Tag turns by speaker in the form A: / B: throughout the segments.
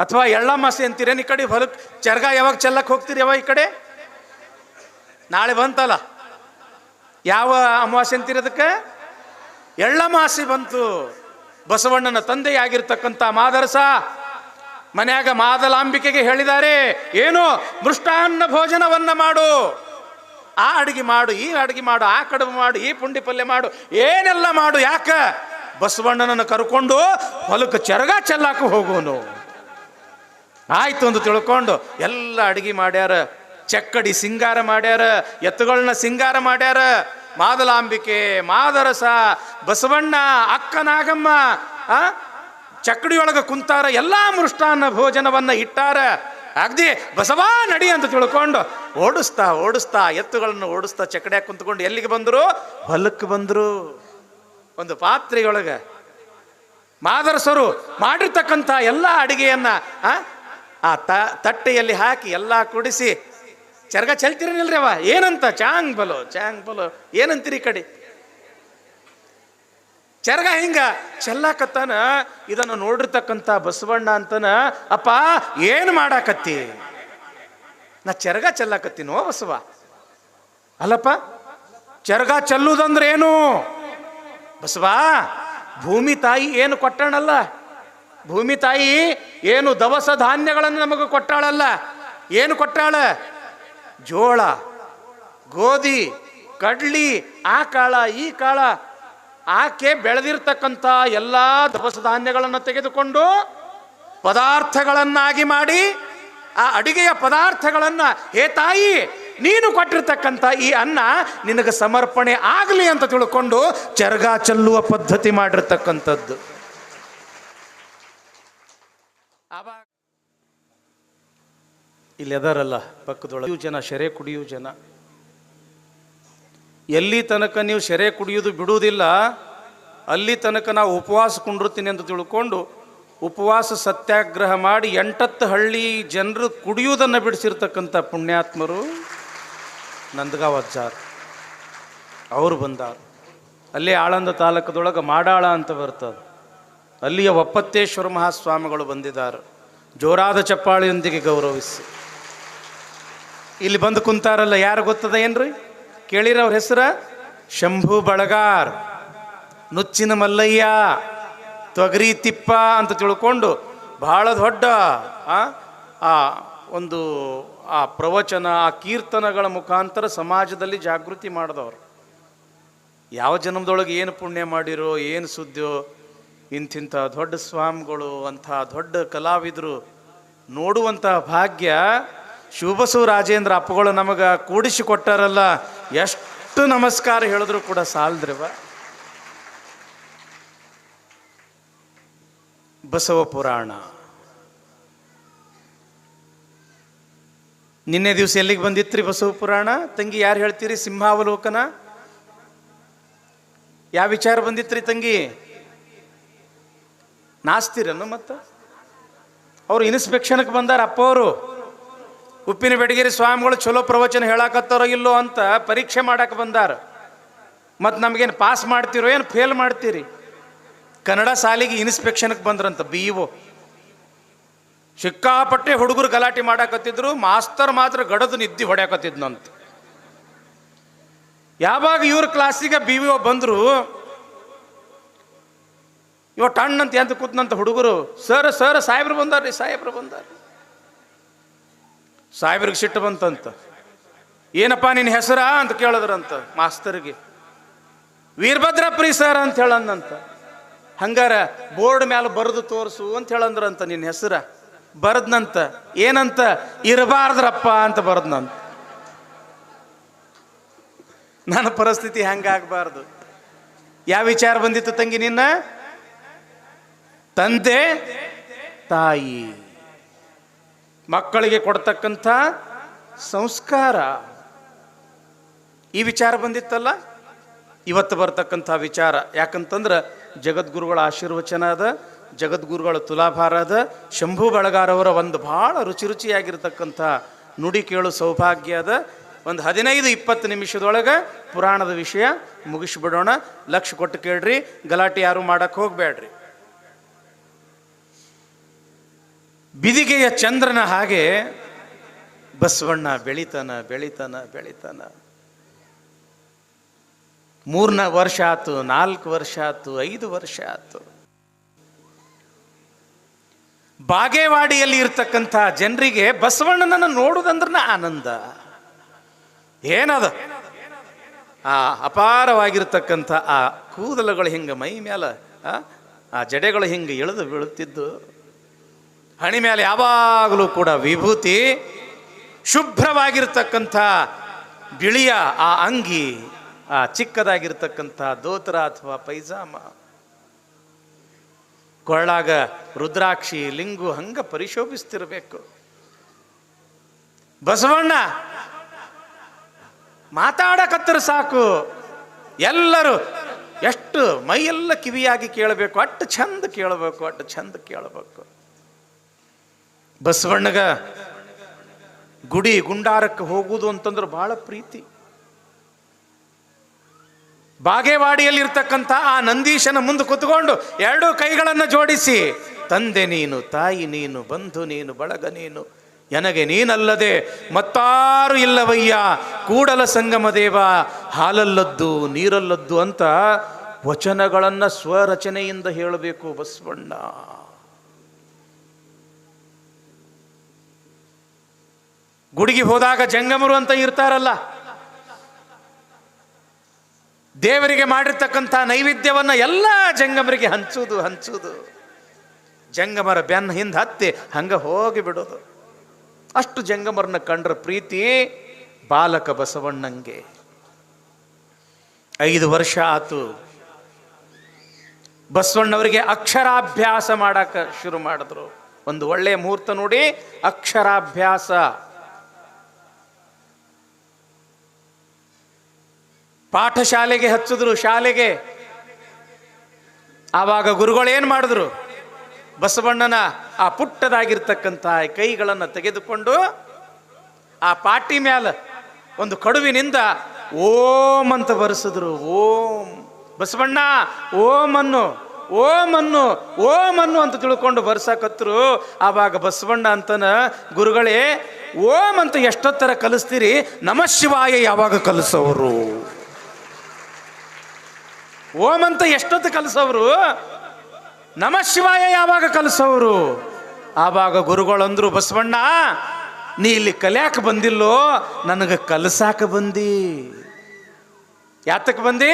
A: ಅಥವಾ ಎಳ್ಳಮಾಸೆ ಅಂತೀರೇನು ಈ ಕಡೆ ಹೊಲಕ್ಕೆ ಚರ್ಗ ಯಾವಾಗ ಚೆಲ್ಲಕ್ಕೆ ಹೋಗ್ತೀರಿ ಯಾವ ಈ ಕಡೆ? ನಾಳೆ ಬಂತಲ್ಲ? ಯಾವ ಅಮಾವಾಸ್ಯೆ ಅಂತೀರಿ ಅದಕ್ಕೆ? ಎಳ್ಳಮಾಸೆ ಬಂತು. ಬಸವಣ್ಣನ ತಂದೆಯಾಗಿರ್ತಕ್ಕಂಥ ಮಾದರಸ ಮನೆಯಾಗ ಮಾದಲಾಂಬಿಕೆಗೆ ಹೇಳಿದ್ದಾರೆ, ಏನು? ಮೃಷ್ಟಾನ್ನ ಭೋಜನವನ್ನ ಮಾಡು. ಆ ಅಡುಗೆ ಮಾಡು, ಈ ಅಡುಗೆ ಮಾಡು, ಆ ಕಡುಬು ಮಾಡು, ಈ ಪುಂಡಿ ಪಲ್ಯ ಮಾಡು, ಏನೆಲ್ಲ ಮಾಡು, ಯಾಕ? ಬಸವಣ್ಣನನ್ನು ಕರ್ಕೊಂಡು ಹೊಲಕ್ಕೆ ಚರಗ ಚೆಲ್ಲಾಕ ಹೋಗೋನು ಆಯ್ತು ಅಂತ ತಿಳ್ಕೊಂಡು ಎಲ್ಲ ಅಡಿಗೆ ಮಾಡ್ಯಾರ ಚಕ್ಕಡಿ ಸಿಂಗಾರ ಮಾಡ್ಯಾರ ಎತ್ತುಗಳನ್ನ ಸಿಂಗಾರ ಮಾಡ್ಯಾರ. ಮಾದಲಾಂಬಿಕೆ ಮಾದರಸ ಬಸವಣ್ಣ ಅಕ್ಕ ನಾಗಮ್ಮ ಆ? ಚಕ್ಕಡಿಯೊಳಗೆ ಕುಂತಾರ ಎಲ್ಲ ಮೃಷ್ಟಾನ್ನ ಭೋಜನವನ್ನ ಇಟ್ಟಾರ. ಅಗ್ದಿ ಬಸವಾ ನಡಿ ಅಂತ ತಿಳ್ಕೊಂಡು ಓಡಿಸ್ತಾ ಓಡಿಸ್ತಾ ಎತ್ತುಗಳನ್ನು ಓಡಿಸ್ತಾ ಚಕ್ಕಡಿಯಾಗ ಕುಂತ್ಕೊಂಡು ಎಲ್ಲಿಗೆ ಬಂದರು? ಹೊಲಕ್ಕೆ ಬಂದರು. ಒಂದು ಪಾತ್ರೆಯೊಳಗೆ ಮಾದರಸರು ಮಾಡಿರ್ತಕ್ಕಂಥ ಎಲ್ಲ ಅಡಿಗೆಯನ್ನ ಆ, ಆ ತ, ತಟ್ಟೆಯಲ್ಲಿ ಹಾಕಿ ಎಲ್ಲ ಕುಡಿಸಿ, ಚರ್ಗ ಅವ? ಏನಂತ? ಚಾಂಗ್ ಬಲೋ ಚಾಂಗ್ ಬಲೋ. ಏನಂತೀರಿ ಕಡೆ? ಚರ್ಗ ಹಿಂಗ ಚೆಲ್ಲಾಕತ್ತಾನ? ಇದನ್ನು ನೋಡಿರ್ತಕ್ಕಂಥ ಬಸವಣ್ಣ ಅಂತನ, ಅಪ್ಪ, ಏನು ಮಾಡಾಕತ್ತಿ? ನಾ ಚರ್ಗ ಚೆಲ್ಲಾಕತ್ತೀನೋ ಬಸವ? ಅಲ್ಲಪ್ಪ, ಚರ್ಗ ಚೆಲ್ಲುದಂದ್ರೆ ಏನು ಬಸವ, ಭೂಮಿ ತಾಯಿ ಏನು ಕೊಟ್ಟಣಲ್ಲ ಭೂಮಿ ತಾಯಿ ಏನು ದವಸ ಧಾನ್ಯಗಳನ್ನು ನಮಗೆ ಕೊಟ್ಟಾಳಲ್ಲ? ಏನು ಕೊಟ್ಟಾಳ? ಜೋಳ, ಗೋಧಿ, ಕಡ್ಲಿ, ಆ ಕಾಳ, ಈ ಕಾಳ. ಆಕೆ ಬೆಳೆದಿರ್ತಕ್ಕಂಥ ಎಲ್ಲ ದವಸ ಧಾನ್ಯಗಳನ್ನು ತೆಗೆದುಕೊಂಡು ಪದಾರ್ಥಗಳನ್ನಾಗಿ ಮಾಡಿ ಆ ಅಡಿಗೆಯ ಪದಾರ್ಥಗಳನ್ನು, ಹೇ ತಾಯಿ, ನೀನು ಕೊಟ್ಟಿರ್ತಕ್ಕಂಥ ಈ ಅನ್ನ ನಿನಗೆ ಸಮರ್ಪಣೆ ಆಗಲಿ ಅಂತ ತಿಳ್ಕೊಂಡು ಚರ್ಗಾ ಚೆಲ್ಲುವ ಪದ್ಧತಿ ಮಾಡಿರ್ತಕ್ಕಂಥದ್ದು. ಆವಾಗ ಇಲ್ಲಿ ಅದರಲ್ಲ ಪಕ್ಕದೊಳಗೆ. ಜನ, ಶೆರೆ ಕುಡಿಯುವ ಜನ. ಎಲ್ಲಿ ತನಕ ನೀವು ಶೆರೆ ಕುಡಿಯೋದು ಬಿಡುವುದಿಲ್ಲ, ಅಲ್ಲಿ ತನಕ ನಾವು ಉಪವಾಸ ಕುಂಡಿರ್ತೀನಿ ಅಂತ ತಿಳ್ಕೊಂಡು ಉಪವಾಸ ಸತ್ಯಾಗ್ರಹ ಮಾಡಿ ಎಂಟತ್ತು ಹಳ್ಳಿ ಜನರು ಕುಡಿಯುವುದನ್ನು ಬಿಡಿಸಿರ್ತಕ್ಕಂಥ ಪುಣ್ಯಾತ್ಮರು ನಂದಗಾವ್ ಅಜ್ಜಾರ್. ಅವರು ಬಂದಾರ. ಅಲ್ಲೇ ಆಳಂದ ತಾಲೂಕದೊಳಗೆ ಮಾಡಾಳ ಅಂತ ಬರ್ತದೆ. ಅಲ್ಲಿಯ ಒಪ್ಪತ್ತೇಶ್ವರ ಮಹಾಸ್ವಾಮಿಗಳು ಬಂದಿದ್ದಾರೆ. ಜೋರಾದ ಚಪ್ಪಾಳಿಯೊಂದಿಗೆ ಗೌರವಿಸಿ. ಇಲ್ಲಿ ಬಂದು ಕುಂತಾರಲ್ಲ, ಯಾರು ಗೊತ್ತದ ಏನ್ರಿ? ಕೇಳಿರ ಅವ್ರ ಹೆಸರ? ಶಂಭು ಬಳಗಾರ್. ನುಚ್ಚಿನ ಮಲ್ಲಯ್ಯ. ತೊಗರಿ ತಿಪ್ಪ ಅಂತ ತಿಳ್ಕೊಂಡು ಬಹಳ ದೊಡ್ಡ, ಆ ಆ, ಒಂದು, ಆ ಪ್ರವಚನ, ಆ ಕೀರ್ತನಗಳ ಮುಖಾಂತರ ಸಮಾಜದಲ್ಲಿ ಜಾಗೃತಿ ಮಾಡಿದವರು. ಯಾವ ಜನ್ಮದೊಳಗೆ ಏನು ಪುಣ್ಯ ಮಾಡಿರೋ, ಏನು ಸುದ್ದಿಯೋ ಇಂತಿಂಥ ದೊಡ್ಡ ಸ್ವಾಮಿಗಳು, ಅಂಥ ದೊಡ್ಡ ಕಲಾವಿದರು ನೋಡುವಂಥ ಭಾಗ್ಯ ಶಿವಬಸವ ರಾಜೇಂದ್ರ ಅಪ್ಪಗಳು ನಮಗೆ ಕೂಡಿಸಿ ಕೊಟ್ಟಾರಲ್ಲ ಎಷ್ಟು ನಮಸ್ಕಾರ ಹೇಳಿದ್ರು ಕೂಡ ಸಾಲದ್ರಿವ. ಬಸವ ಪುರಾಣ. ನಿನ್ನೆ ದಿವಸ ಎಲ್ಲಿಗೆ ಬಂದಿತ್ರಿ ಬಸವ ಪುರಾಣ? ತಂಗಿ ಯಾರು ಹೇಳ್ತೀರಿ? ಸಿಂಹಾವಲೋಕನ? ಯಾವ ವಿಚಾರ ಬಂದಿತ್ರಿ ತಂಗಿ? ನಾಸ್ತಿರನ್ನು ಮತ್ತು? ಅವ್ರು ಇನ್ಸ್ಪೆಕ್ಷನ್ಗೆ ಬಂದಾರ, ಅಪ್ಪ ಅವರು. ಉಪ್ಪಿನ ಬೆಡಗಿರಿ ಸ್ವಾಮಿಗಳು ಚಲೋ ಪ್ರವಚನ ಹೇಳಾಕತ್ತಾರೋ ಇಲ್ಲೋ ಅಂತ ಪರೀಕ್ಷೆ ಮಾಡಕ್ಕೆ ಬಂದಾರ. ಮತ್ತು ನಮಗೇನು ಪಾಸ್ ಮಾಡ್ತೀರೋ ಏನು ಫೇಲ್ ಮಾಡ್ತೀರಿ? ಕನ್ನಡ ಸಾಲಿಗೆ ಇನ್ಸ್ಪೆಕ್ಷನ್ಗೆ ಬಂದ್ರಂತ ಬಿ ಇ ಸಿಕ್ಕಾಪಟ್ಟೆ ಹುಡುಗರು ಗಲಾಟೆ ಮಾಡಾಕತ್ತಿದ್ರು, ಮಾಸ್ತರ್ ಮಾತ್ರ ಗಡದು ನಿದ್ದಿ ಹೊಡ್ಯಾಕತ್ತಿದ್ನಂತ. ಯಾವಾಗ ಇವ್ರ ಕ್ಲಾಸಿಗೆ ಬಿ ವಿ ಬಂದರು ಇವ ಅಣ್ಣಂತ ಎಂತ ಕೂತ್ನಂತ ಹುಡುಗರು, ಸರ್ ಸರ್, ಸಾಹೇಬ್ರು ಬಂದಾರ್ರಿ, ಸಾಹೇಬ್ರು ಬಂದಾರ ಸಾಹೇಬ್ರಿಗೆ ಸಿಟ್ಟು ಬಂತಂತ. ಏನಪ್ಪ ನಿನ್ನ ಹೆಸರಾ? ಅಂತ ಕೇಳಿದ್ರಂತ ಮಾಸ್ತರ್ಗೆ. ವೀರಭದ್ರಪ್ರಿ ಸರ್, ಅಂತ ಹೇಳಂದಂತ ಹಂಗಾರ ಬೋರ್ಡ್ ಮ್ಯಾಲೆ ಬರೆದು ತೋರಿಸು, ಅಂತ ಹೇಳಂದ್ರಂತ ನಿನ್ನ ಹೆಸರ. ಬರದ್ನಂತ. ಏನಂತ? ಇರಬಾರ್ದ್ರಪ್ಪ, ಅಂತ ಬರದ್ನಂತ. ನನ್ನ ಪರಿಸ್ಥಿತಿ ಹಂಗಾಗಬಾರ್ದು. ಯಾವ ವಿಚಾರ ಬಂದಿತ್ತು ತಂಗಿ ನಿನ್ನ? ತಂದೆ, ತಾಯಿ. ಮಕ್ಕಳಿಗೆ ಕೊಡ್ತಕ್ಕಂಥ ಸಂಸ್ಕಾರ. ಈ ವಿಚಾರ ಬಂದಿತ್ತಲ್ಲ? ಇವತ್ತು ಬರ್ತಕ್ಕಂಥ ವಿಚಾರ. ಯಾಕಂತಂದ್ರೆ ಜಗದ್ಗುರುಗಳ ಆಶೀರ್ವಚನ ಅದ, ಜಗದ್ಗುರುಗಳ ತುಲಾಭಾರ ಅದ, ಶಂಭು ಬಳಗಾರವರ ಒಂದು ಭಾಳ ರುಚಿ ರುಚಿಯಾಗಿರ್ತಕ್ಕಂಥ ನುಡಿ ಕೇಳು ಸೌಭಾಗ್ಯ ಅದ. ಒಂದು ಹದಿನೈದು ಇಪ್ಪತ್ತು ನಿಮಿಷದೊಳಗೆ ಪುರಾಣದ ವಿಷಯ ಮುಗಿಸ್ಬಿಡೋಣ. ಲಕ್ಷ ಕೊಟ್ಟು ಕೇಳ್ರಿ, ಗಲಾಟೆ ಯಾರು ಮಾಡಕ್ಕೆ ಹೋಗಬೇಡ್ರಿ. ಬಿದಿಗೆಯ ಚಂದ್ರನ ಹಾಗೆ ಬಸವಣ್ಣ ಬೆಳಿತಾನ ಬೆಳಿತಾನ ಬೆಳಿತಾನ. ಮೂರ್ನ ವರ್ಷ ಆತು ನಾಲ್ಕು ವರ್ಷ ಆತು ಐದು ವರ್ಷ ಆತು. ಬಾಗೇವಾಡಿಯಲ್ಲಿ ಇರ್ತಕ್ಕಂಥ ಜನರಿಗೆ ಬಸವಣ್ಣನನ್ನು ನೋಡುದಂದ್ರನ ಆನಂದ. ಏನದ? ಆ ಅಪಾರವಾಗಿರ್ತಕ್ಕಂಥ ಆ ಕೂದಲುಗಳು ಹಿಂಗೆ ಮೈ ಮೇಲೆ ಆ, ಆ ಜಡೆಗಳು ಹಿಂಗೆ ಇಳಿದು ಬೀಳುತ್ತಿದ್ದು. ಹಣಿ ಮೇಲೆ ಯಾವಾಗಲೂ ಕೂಡ ವಿಭೂತಿ ಶುಭ್ರವಾಗಿರ್ತಕ್ಕಂಥ ಬಿಳಿಯ ಆ ಅಂಗಿ, ಆ ಚಿಕ್ಕದಾಗಿರ್ತಕ್ಕಂಥ ದೋತ್ರ ಅಥವಾ ಪೈಜಾಮ. ಕೊಳ್ಳಾಗ ರುದ್ರಾಕ್ಷಿ, ಲಿಂಗು ಹಂಗ ಪರಿಶೋಭಿಸ್ತಿರಬೇಕು. ಬಸವಣ್ಣ ಮಾತಾಡಕತ್ತರು ಸಾಕು. ಎಲ್ಲರೂ ಎಷ್ಟು ಮೈಯೆಲ್ಲ ಕಿವಿಯಾಗಿ ಕೇಳಬೇಕು ಅಟ್ಟು ಚಂದ ಕೇಳಬೇಕು ಅಟ್ಟು ಚಂದ ಕೇಳಬೇಕು. ಬಸವಣ್ಣಗ ಗುಡಿ ಗುಂಡಾರಕ್ಕೆ ಹೋಗುವುದು ಅಂತಂದ್ರೆ ಬಹಳ ಪ್ರೀತಿ. ಬಾಗೇವಾಡಿಯಲ್ಲಿರ್ತಕ್ಕಂಥ ಆ ನಂದೀಶನ ಮುಂದೆ ಕುತ್ಕೊಂಡು ಎರಡು ಕೈಗಳನ್ನು ಜೋಡಿಸಿ, ತಂದೆ ನೀನು, ತಾಯಿ ನೀನು, ಬಂಧು ನೀನು, ಬಳಗ ನೀನು ನನಗೆ ನೀನಲ್ಲದೆ ಮತ್ತಾರು ಇಲ್ಲವಯ್ಯ, ಕೂಡಲ ಸಂಗಮ ದೇವ, ಹಾಲಲ್ಲದ್ದು, ನೀರಲ್ಲದ್ದು ಅಂತ ವಚನಗಳನ್ನು ಸ್ವರಚನೆಯಿಂದ ಹೇಳಬೇಕು ಬಸವಣ್ಣ. ಗುಡಿಗೆ ಹೋದಾಗ ಜಂಗಮರು ಅಂತ ಇರ್ತಾರಲ್ಲ. ದೇವರಿಗೆ ಮಾಡಿರ್ತಕ್ಕಂಥ ನೈವೇದ್ಯವನ್ನು ಎಲ್ಲ ಜಂಗಮರಿಗೆ ಹಂಚುವುದು ಹಂಚುವುದು ಜಂಗಮರ ಬೆನ್ನ ಹಿಂದೆ ಹತ್ತಿ ಹಂಗೆ ಹೋಗಿ ಬಿಡೋದು. ಅಷ್ಟು ಜಂಗಮರನ್ನ ಕಂಡ್ರ ಪ್ರೀತಿ ಬಾಲಕ ಬಸವಣ್ಣಂಗೆ. ಐದು ವರ್ಷ ಆತು. ಬಸವಣ್ಣವರಿಗೆ ಅಕ್ಷರಾಭ್ಯಾಸ ಮಾಡಕ್ಕೆ ಶುರು ಮಾಡಿದ್ರು. ಒಂದು ಒಳ್ಳೆಯ ಮುಹೂರ್ತ ನೋಡಿ ಅಕ್ಷರಾಭ್ಯಾಸ. ಪಾಠಶಾಲೆಗೆ ಹಚ್ಚಿದ್ರು, ಶಾಲೆಗೆ. ಆವಾಗ ಗುರುಗಳು ಏನು ಮಾಡಿದ್ರು? ಬಸವಣ್ಣನ ಆ ಪುಟ್ಟದಾಗಿರ್ತಕ್ಕಂಥ ಕೈಗಳನ್ನು ತೆಗೆದುಕೊಂಡು ಆ ಪಾಟಿ ಮ್ಯಾಲ ಒಂದು ಕಡುವಿನಿಂದ ಓಂ ಅಂತ ಬರೆಸಿದ್ರು. ಓಂ. ಬಸವಣ್ಣ, ಓಂ ಅನ್ನು ಓಂ ಅನ್ನು ಓಂ ಅನ್ನು ಅಂತ ತಿಳ್ಕೊಂಡು ಬರ್ಸಕತ್ರು. ಆವಾಗ ಬಸವಣ್ಣ ಅಂತನ, ಗುರುಗಳೇ, ಓಂ ಅಂತ ಎಷ್ಟೊತ್ತರ ಕಲಿಸ್ತೀರಿ? ನಮಃ ಶಿವಾಯ ಯಾವಾಗ ಕಲಿಸೋರು? ಓಂ ಅಂತ ಎಷ್ಟೊತ್ತು ಕಲಿಸೋರು ನಮಃ ಶಿವಾಯ ಯಾವಾಗ ಕಲಿಸೋರು ಆವಾಗ ಗುರುಗಳಂದ್ರು, ಬಸವಣ್ಣ, ನೀ ಇಲ್ಲಿ ಕಲಿಯಾಕ ಬಂದಿಲ್ಲೋ? ನನಗೆ ಕಲಸಾಕ ಬಂದಿ. ಯಾತಕ್ಕೆ ಬಂದಿ?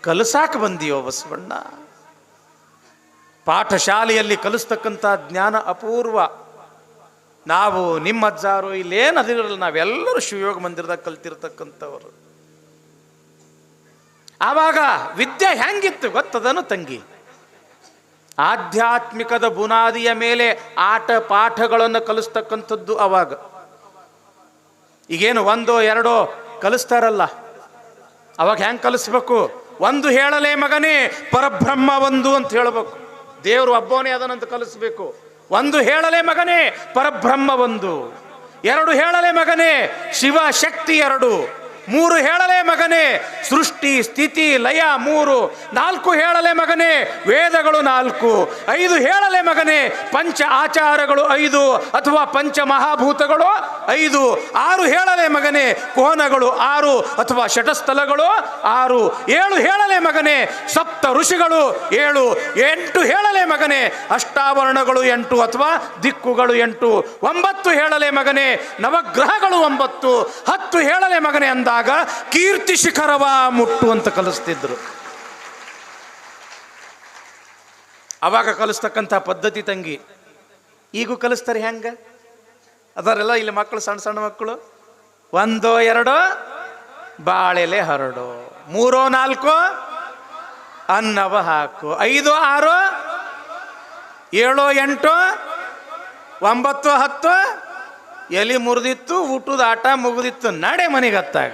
A: ಕಲಸಾಕ ಬಂದಿಯೋ ಬಸವಣ್ಣ? ಪಾಠಶಾಲೆಯಲ್ಲಿ ಕಲಿಸ್ತಕ್ಕಂಥ ಜ್ಞಾನ ಅಪೂರ್ವ. ನಾವು ನಿಮ್ಮ ಅಜ್ಜಾರು ಇಲ್ಲೇನು ಅದಿರಲ್ಲ ನಾವೆಲ್ಲರೂ ಶಿವಯೋಗ ಮಂದಿರದಾಗ ಕಲ್ತಿರ್ತಕ್ಕಂಥವ್ರು. ಆವಾಗ ವಿದ್ಯೆ ಹೆಂಗಿತ್ತು ಗೊತ್ತದನು ತಂಗಿ? ಆಧ್ಯಾತ್ಮಿಕದ ಬುನಾದಿಯ ಮೇಲೆ ಆಟ ಪಾಠಗಳನ್ನು ಕಲಿಸ್ತಕ್ಕಂಥದ್ದು ಅವಾಗ. ಈಗೇನು ಒಂದೋ ಎರಡೋ ಕಲಿಸ್ತಾರಲ್ಲ? ಅವಾಗ ಹೆಂಗೆ ಕಲಿಸ್ಬೇಕು? ಒಂದು ಹೇಳಲೇ ಮಗನೇ, ಪರಬ್ರಹ್ಮ ಒಂದು ಅಂತ ಹೇಳಬೇಕು. ದೇವರು ಒಬ್ಬನೇ ಅದನ್ನಂತ ಕಲಿಸ್ಬೇಕು. ಒಂದು ಹೇಳಲೇ ಮಗನೇ, ಪರಬ್ರಹ್ಮ ಒಂದು. ಎರಡು ಹೇಳಲೇ ಮಗನೇ, ಶಿವ ಶಕ್ತಿ ಎರಡು. ಮೂರು ಹೇಳಲೇ ಮಗನೇ. ಸೃಷ್ಟಿ, ಸ್ಥಿತಿ, ಲಯ ಮೂರು. ನಾಲ್ಕು ಹೇಳಲೆ ಮಗನೇ. ವೇದಗಳು ನಾಲ್ಕು. ಐದು ಹೇಳಲೆ ಮಗನೇ. ಪಂಚ ಆಚಾರಗಳು ಐದು ಅಥವಾ ಪಂಚ ಮಹಾಭೂತಗಳು ಐದು. ಆರು ಹೇಳಲೆ ಮಗನೇ. ಕೋನಗಳು ಆರು ಅಥವಾ ಷಟಸ್ಥಲಗಳು ಆರು. ಏಳು ಹೇಳಲೆ ಮಗನೇ. ಸಪ್ತ ಋಷಿಗಳು ಏಳು. ಎಂಟು ಹೇಳಲೆ ಮಗನೇ. ಅಷ್ಟಾವರಣಗಳು ಎಂಟು ಅಥವಾ ದಿಕ್ಕುಗಳು ಎಂಟು. ಒಂಬತ್ತು ಹೇಳಲೆ ಮಗನೇ. ನವಗ್ರಹಗಳು ಒಂಬತ್ತು. ಹತ್ತು ಹೇಳಲೆ ಮಗನೇ ಅಂದಾಗ ಕೀರ್ತಿ ಶಿಖರವ ಮುಟ್ಟು ಅಂತ ಕಲಿಸ್ತಿದ್ರು. ಅವಾಗ ಕಲಿಸ್ತಕ್ಕಂಥ ಪದ್ಧತಿ ತಂಗಿ, ಈಗೂ ಕಲಿಸ್ತಾರೆ ಹೆಂಗ? ಅದರೆಲ್ಲ ಇಲ್ಲಿ ಮಕ್ಕಳು, ಸಣ್ಣ ಸಣ್ಣ ಮಕ್ಕಳು, ಒಂದೋ ಎರಡೋ, ಬಾಳೆಲೆ ಹರಡು, ಮೂರೋ ನಾಲ್ಕು, ಅನ್ನವ ಹಾಕು, ಐದು ಆರು, ಏಳು ಎಂಟು, ಒಂಬತ್ತು ಹತ್ತು ಎಲಿ ಮುರಿದಿತ್ತು ಊಟದ ಆಟ ಮುಗಿದಿತ್ತು, ನಡೆ ಮನೆಗೆ ಹತ್ತಾಗ.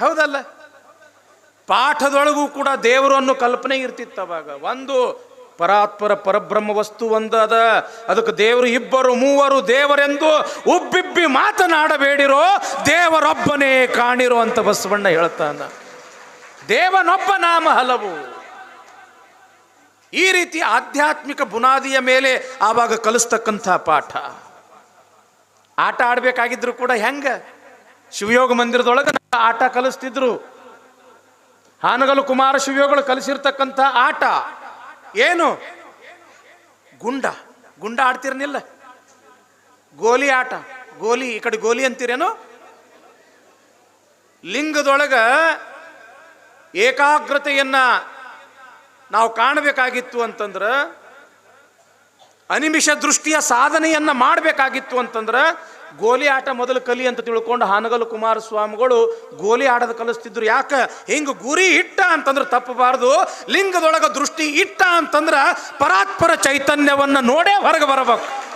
A: ಹೌದಲ್ಲ? ಪಾಠದೊಳಗೂ ಕೂಡ ದೇವರು ಅನ್ನೋ ಕಲ್ಪನೆ ಇರ್ತಿತ್ತು ಅವಾಗ. ಒಂದು ಪರಾತ್ಪರ ಪರಬ್ರಹ್ಮ ವಸ್ತು ಒಂದದ ಅದಕ್ಕೆ ದೇವರು ಇಬ್ಬರು, ಮೂವರು ದೇವರೆಂದು ಉಬ್ಬಿಬ್ಬಿ ಮಾತನಾಡಬೇಡಿರೋ ದೇವರೊಬ್ಬನೇ ಕಾಣಿರೋ ಅಂತ ಬಸವಣ್ಣ ಹೇಳ್ತಾನ. ದೇವನೊಬ್ಬ ನಾಮ ಹಲವು. ಈ ರೀತಿ ಆಧ್ಯಾತ್ಮಿಕ ಬುನಾದಿಯ ಮೇಲೆ ಆವಾಗ ಕಲಿಸ್ತಕ್ಕಂಥ ಪಾಠ. ಆಟ ಆಡ್ಬೇಕಾಗಿದ್ರು ಕೂಡ ಹೆಂಗ? ಶಿವಯೋಗ ಮಂದಿರದೊಳಗೆ ಆಟ ಕಲಿಸ್ತಿದ್ರು. ಹಾನಗಲು ಕುಮಾರ ಶಿವಯೋಗಗಳು ಕಲಿಸಿರ್ತಕ್ಕಂಥ ಆಟ. ಏನು? ಗುಂಡ. ಗುಂಡ ಆಡ್ತಿರ್ನಿಲ್ಲ. ಗೋಲಿ ಆಟ. ಗೋಲಿ, ಈ ಕಡೆ ಗೋಲಿ ಅಂತೀರೇನು? ಲಿಂಗದೊಳಗ ಏಕಾಗ್ರತೆಯನ್ನ ನಾವು ಕಾಣಬೇಕಾಗಿತ್ತು ಅಂತಂದ್ರೆ ಅನಿಮಿಷ ದೃಷ್ಟಿಯ ಸಾಧನೆಯನ್ನು ಮಾಡಬೇಕಾಗಿತ್ತು ಅಂತಂದ್ರೆ ಗೋಲಿ ಆಟ ಮೊದಲು ಕಲಿ ಅಂತ ತಿಳ್ಕೊಂಡು ಹಾನಗಲ್ ಕುಮಾರಸ್ವಾಮಿಗಳು ಗೋಲಿ ಆಡೋದು ಕಲಿಸ್ತಿದ್ರು. ಯಾಕೆ? ಹಿಂಗೆ ಗುರಿ ಇಟ್ಟ ಅಂತಂದ್ರೆ ತಪ್ಪಬಾರದು. ಲಿಂಗದೊಳಗೆ ದೃಷ್ಟಿ ಇಟ್ಟ ಅಂತಂದ್ರ ಪರಾತ್ಪರ ಚೈತನ್ಯವನ್ನ ನೋಡೇ ಹೊರಗೆ ಬರಬೇಕು.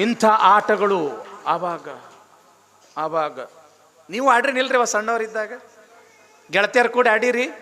A: ಇಂಥ ಆಟಗಳು ಆವಾಗ ಆವಾಗ. ನೀವು ಆಡ್ರಿ ನಿಲ್ರಿ ಅವ ಸಣ್ಣವರಿದ್ದಾಗ. ಗೆಳತಿಯರು ಕೂಡ ಆಡಿರಿ.